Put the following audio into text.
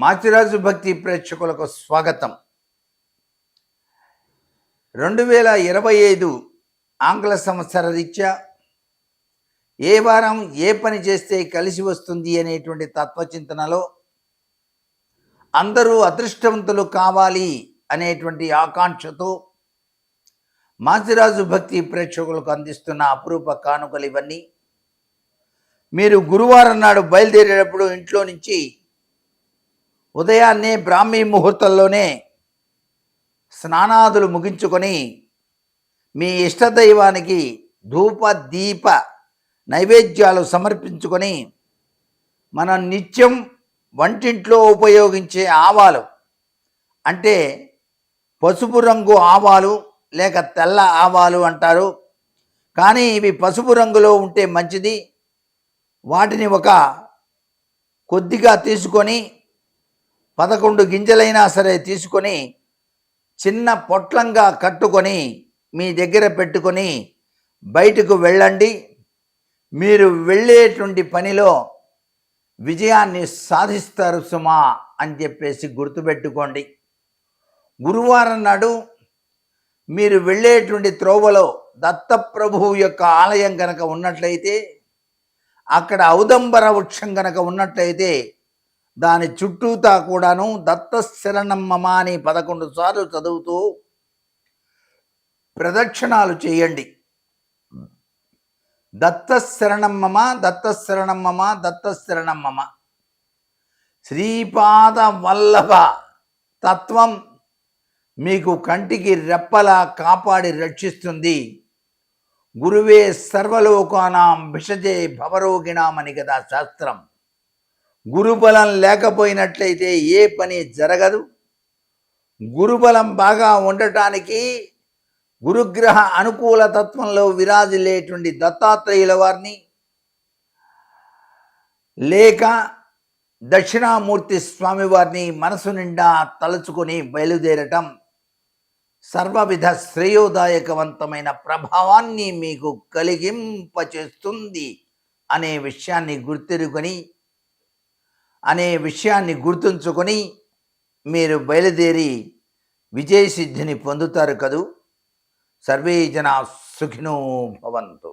మాచిరాజు భక్తి ప్రేక్షకులకు స్వాగతం. రెండు వేల ఇరవై ఐదు ఆంగ్ల సంవత్సర రీత్యా ఏ వారం ఏ పని చేస్తే కలిసి వస్తుంది అనేటువంటి తత్వచింతనలో అందరూ అదృష్టవంతులు కావాలి అనేటువంటి ఆకాంక్షతో మాచిరాజు భక్తి ప్రేక్షకులకు అందిస్తున్న అపురూప కానుకలు ఇవన్నీ. మీరు గురువారం నాడు బయలుదేరేటప్పుడు ఇంట్లో నుంచి ఉదయాన్నే బ్రాహ్మీ ముహూర్తంలోనే స్నానాదులు ముగించుకొని మీ ఇష్టదైవానికి ధూప దీప నైవేద్యాలు సమర్పించుకొని మనం నిత్యం వంటింట్లో ఉపయోగించే ఆవాలు. అంటే పసుపు రంగు ఆవాలు లేక తెల్ల ఆవాలు అంటారు. కానీ ఇవి పసుపు రంగులో ఉంటే మంచిది. వాటిని ఒక కొద్దిగా తీసుకొని పదకొండు గింజలైనా సరే తీసుకొని చిన్న పొట్లంగా కట్టుకొని మీ దగ్గర పెట్టుకొని బయటకు వెళ్ళండి. మీరు వెళ్ళేటువంటి పనిలో విజయాన్ని సాధిస్తారు సుమా అని చెప్పేసి గుర్తుపెట్టుకోండి. గురువారం నాడు మీరు వెళ్ళేటువంటి త్రోవలో దత్తప్రభువు యొక్క ఆలయం కనుక ఉన్నట్లయితే అక్కడ ఔదంబర వృక్షం కనుక ఉన్నట్లయితే దాని చుట్టూతా కూడాను దత్త మమ అని పదకొండు సార్లు చదువుతూ ప్రదక్షిణాలు చేయండి. దత్త మమ దత్త శరణమ్మమ దత్త శరణమ్మమ శ్రీపాద వల్లభ తత్వం మీకు కంటికి రెప్పలా కాపాడి రక్షిస్తుంది. గురువే సర్వలోకానాం విషజే భవరోగిణామని కదా శాస్త్రం. గురుబలం లేకపోయినట్లయితే ఏ పని జరగదు. గురుబలం బాగా ఉండటానికి గురుగ్రహ అనుకూల తత్వంలో విరాజిల్లేటువంటి దత్తాత్రేయుల వారిని లేక దక్షిణామూర్తి స్వామివారిని మనసు నిండా తలుచుకొని బయలుదేరటం సర్వవిధ శ్రేయోదాయకవంతమైన ప్రభావాన్ని మీకు కలిగింపచేస్తుంది అనే విషయాన్ని గుర్తెరుకొని అనే విషయాన్ని గుర్తుంచుకొని మీరు బయలుదేరి విజయసిద్ధిని పొందుతారు కదూ. సర్వే జనా సుఖినో భవంతు.